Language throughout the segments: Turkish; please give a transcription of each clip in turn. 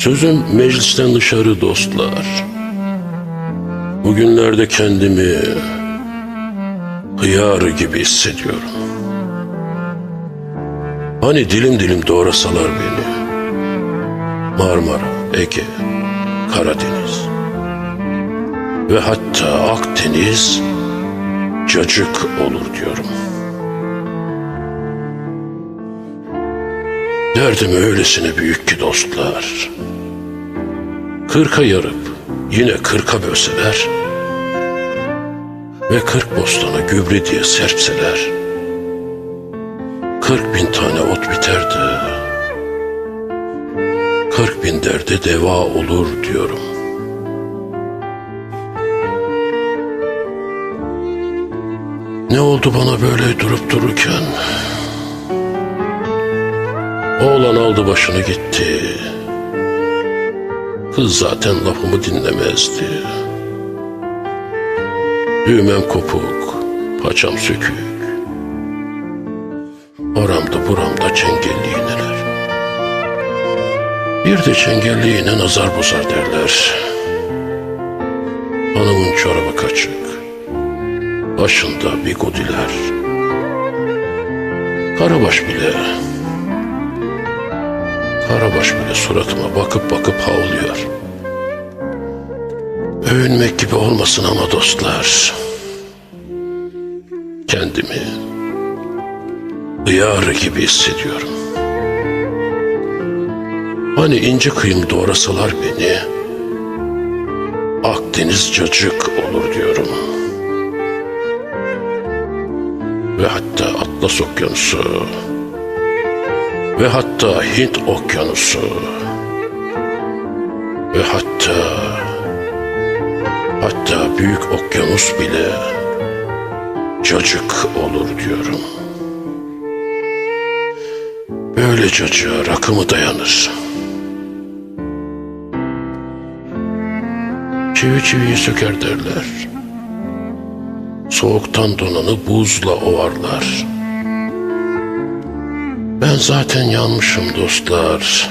Sözüm meclisten dışarı dostlar. Bugünlerde kendimi hıyar gibi hissediyorum. Hani dilim dilim doğrasalar beni. Marmara, Ege, Karadeniz ve hatta Akdeniz cacık olur diyorum. Derdim öylesine büyük ki dostlar. Kırka yarıp yine kırka bölseler ve kırk bostana gübre diye serpseler kırk bin tane ot biterdi. Kırk bin derde deva olur diyorum. Ne oldu bana böyle durup dururken? Oğlan aldı başını gitti. Kız zaten lafımı dinlemezdi. Düğmem kopuk, paçam sökük. Oramda buramda çengelli iğneler. Bir de çengelli iğne nazar bozar derler. Hanımın çorabı kaçık. Başında bigodiler. Karabaş bile Karabaş bile suratıma bakıp bakıp havlıyor. Övünmek gibi olmasın ama dostlar. Kendimi hıyar gibi hissediyorum. Hani ince kıyım doğrasalar beni Akdeniz cacık olur diyorum. Ve hatta Atlas Okyanusu ve hatta Hint Okyanusu ve hatta hatta Büyük Okyanus bile cacık olur diyorum. Böyle cacığa rakımı dayanır. Çivi çiviyi söker derler. Soğuktan donanı buzla ovarlar. Ben zaten yanmışım dostlar.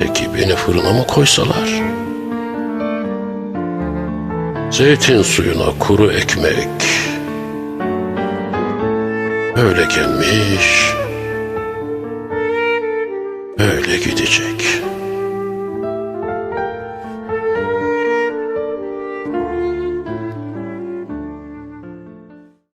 Peki beni fırına mı koysalar? Zeytin suyuna kuru ekmek. Öyle gelmiş, öyle gidecek.''